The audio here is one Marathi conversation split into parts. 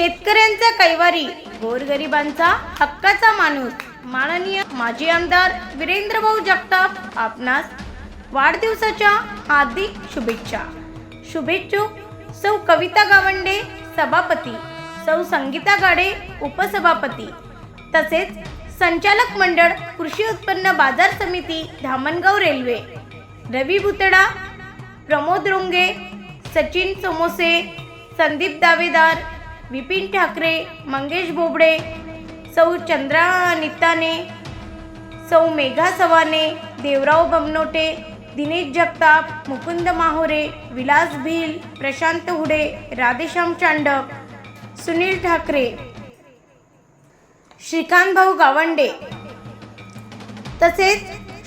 शेतकऱ्यांचा कैवारी गोरगरिबांचा हक्काचा माणूस. माननीय माजी आमदार वीरेंद्रभाऊ जगताप आपणास वाढदिवसाच्या हार्दिक शुभेच्छा. शुभेच्छुक सौ कविता गावंडे सभापती सौ संगीता गाडे उपसभापती. तसेच संचालक मंडळ कृषी उत्पन्न बाजार समिती धामणगाव रेल्वे. रवी भुतडा प्रमोद रोंगे सचिन सोमोसे संदीप दावेदार विपिन ठाकरे मंगेश बोबडे सौ चंद्रा निताने सौ मेघा सवाने देवराव बमनोटे दिनेश जगताप मुकुंद माहोरे विलास भिल प्रशांत हुडे राधेश्याम चांडक सुनील ठाकरे श्रीकांत भाऊ गावंडे. तसेच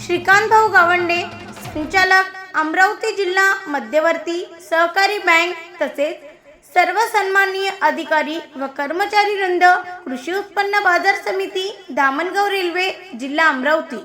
श्रीकांत भाऊ गावंडे संचालक अमरावती जिल्हा मध्यवर्ती सहकारी बँक तसेच सर्व सन्माननीय अधिकारी व कर्मचारी वृंद कृषी उत्पन्न बाजार समिती दामणगाव रेल्वे जिल्हा अमरावती.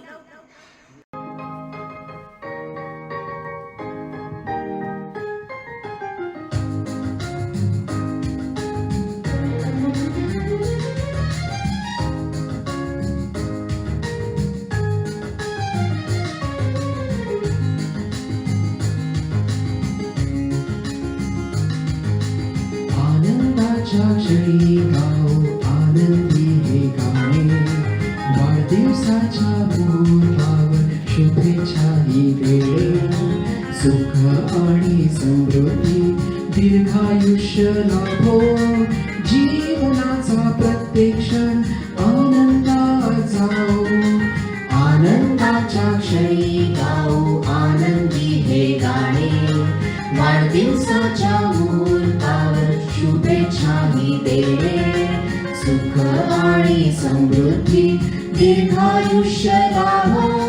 आजच्या क्षणी गाऊ आनंदी हे गाणे वाढदिवसाच्या मुहूर्तावर शुभेच्छा ही वेळे सुख आणि समृद्धी दीर्घायुष्य लाभो जीवनाचा प्रत्येक क्षण आनंदात जाओ आनंदाच्या क्षणी गाऊ आनंदी हे गाणे वाढदिवसाच्या मुहूर्तावर देणे सुख आणि समृद्धी दीर्घायुष्य लाभो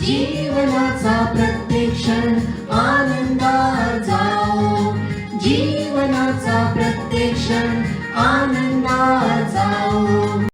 जीवनाचा प्रत्येक क्षण आनंदात जाओ. जीवनाचा प्रत्येक क्षण आनंदात जाओ.